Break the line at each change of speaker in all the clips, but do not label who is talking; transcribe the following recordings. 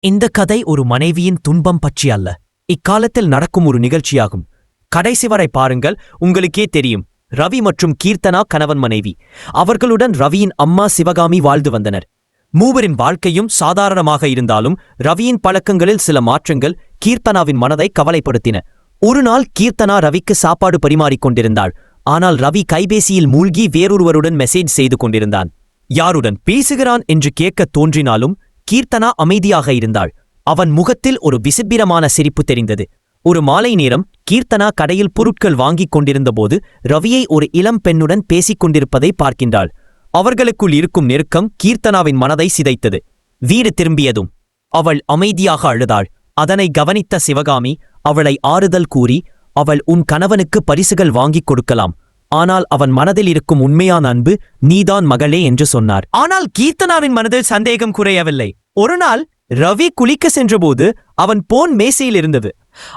இந்த கதை ஒரு மனைவியின் துன்பம் பற்றி அல்ல. இக்காலத்தில் நடக்கும் ஒரு நிகழ்ச்சியாகும். கடைசி வரை பாருங்கள் உங்களுக்கே தெரியும். ரவி மற்றும் கீர்த்தனா கணவன் மனைவி. அவர்களுடன் ரவியின் அம்மா சிவகாமி வாழ்ந்து வந்தனர். மூவரின் வாழ்க்கையும் சாதாரணமாக இருந்தாலும் ரவியின் பழக்கங்களில் சில மாற்றங்கள் கீர்த்தனாவின் மனதை கவலைப்படுத்தின. ஒரு நாள் கீர்த்தனா ரவிக்கு சாப்பாடு பரிமாறிக்கொண்டிருந்தாள் ஆனால் ரவி கைபேசியில் மூழ்கி வேறொருவருடன் மெசேஜ் செய்து கொண்டிருந்தான். யாருடன் பேசுகிறான்? என்று கேட்கத் தோன்றினாலும் கீர்த்தனா அமைதியாக இருந்தாள். அவன் முகத்தில் ஒரு விசித்திரமான சிரிப்பு தெரிந்தது. ஒரு மாலை நேரம் கீர்த்தனா கடையில் பொருட்கள் வாங்கிக் கொண்டிருந்தபோது ரவியை ஒரு இளம் பெண்ணுடன் பேசிக் கொண்டிருப்பதை பார்க்கின்றாள். அவர்களுக்குள் இருக்கும் நெருக்கம் கீர்த்தனாவின் மனதை சிதைத்தது. வீடு திரும்பியதும் அவள் அமைதியாக அழுதாள். அதனை கவனித்த சிவகாமி அவளை ஆறுதல் கூறி அவள் உன் கணவனுக்கு பரிசுகள் வாங்கிக் கொடுக்கலாம். ஆனால் அவன் மனதில் இருக்கும் உண்மையான அன்பு நீதான் மகளே என்று சொன்னார். ஆனால் கீர்த்தனாவின் மனதில் சந்தேகம் குறையவில்லை. ஒரு நாள் ரவி குளிக்க சென்றபோது அவன் போன் மேசையில் இருந்தது.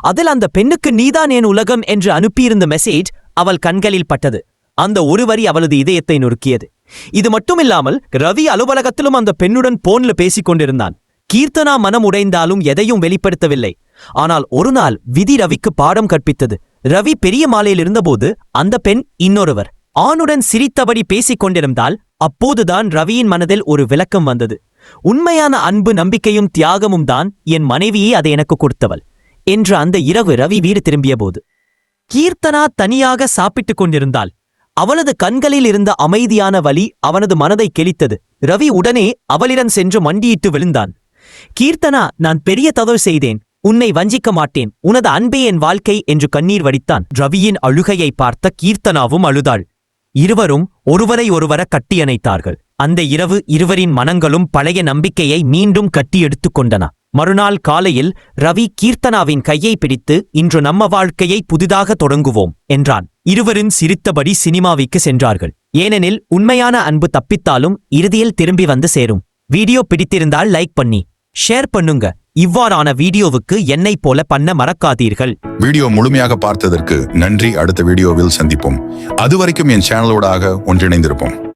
அதில் அந்த பெண்ணுக்கு நீதான் என் உலகம் என்று அனுப்பியிருந்த மெசேஜ் அவள் கண்களில் பட்டது. அந்த ஒரு வரி அவளது இதயத்தை நொறுக்கியது. இது மட்டுமில்லாமல் ரவி அலுவலகத்திலும் அந்த பெண்ணுடன் போன்ல பேசிக் கொண்டிருந்தான். கீர்த்தனா மனம் உடைந்தாலும் எதையும் வெளிப்படுத்தவில்லை. ஆனால் ஒரு நாள் விதி ரவிக்கு பாடம் கற்பித்தது. ரவி பெரிய மாலையில் இருந்தபோது அந்த பெண் இன்னொருவர். ஆணுடன் சிரித்தபடி பேசிக் கொண்டிருந்தால் அப்போதுதான் ரவியின் மனதில் ஒரு விளக்கம் வந்தது. உண்மையான அன்பு நம்பிக்கையும் தியாகமும் தான் என் மனைவியே அதை எனக்கு கொடுத்தவள் என்று அந்த இரவு ரவி வீடு திரும்பியபோது. கீர்த்தனா தனியாக சாப்பிட்டுக் கொண்டிருந்தாள். அவளது கண்களில் இருந்த அமைதியான வலி அவனது மனதை கெளித்தது. ரவி உடனே அவளிடம் சென்று மண்டியிட்டு விழுந்தான். கீர்த்தனா நான் பெரிய தவறு செய்தேன். உன்னை வஞ்சிக்க மாட்டேன். உனது அன்பே என் வாழ்க்கை என்று கண்ணீர் வடித்தான். ரவியின் அழுகையை பார்த்த கீர்த்தனாவும் அழுதாள். இருவரும் ஒருவரை ஒருவர கட்டியணைத்தார்கள் அந்த இரவு இருவரின் மனங்களும் பழைய நம்பிக்கையை மீண்டும் கட்டி எடுத்துக் கொண்டன. மறுநாள் காலையில் ரவி கீர்த்தனாவின் கையை பிடித்து இன்று நம்ம வாழ்க்கையை புதிதாக தொடங்குவோம் என்றான். இருவரும் சிரித்தபடி சினிமாவிற்கு சென்றார்கள். ஏனெனில் உண்மையான அன்பு தப்பித்தாலும் இறுதியில் திரும்பி வந்து சேரும். வீடியோ பிடித்திருந்தால் லைக் பண்ணி ஷேர் பண்ணுங்க. இவ்வாறான வீடியோவுக்கு என்னை போல பண்ண மறக்காதீர்கள்.
வீடியோ முழுமையாக பார்த்ததற்கு நன்றி. அடுத்த வீடியோவில் சந்திப்போம். அதுவரைக்கும் என் சேனலோடாக ஒன்றிணைந்திருப்போம்.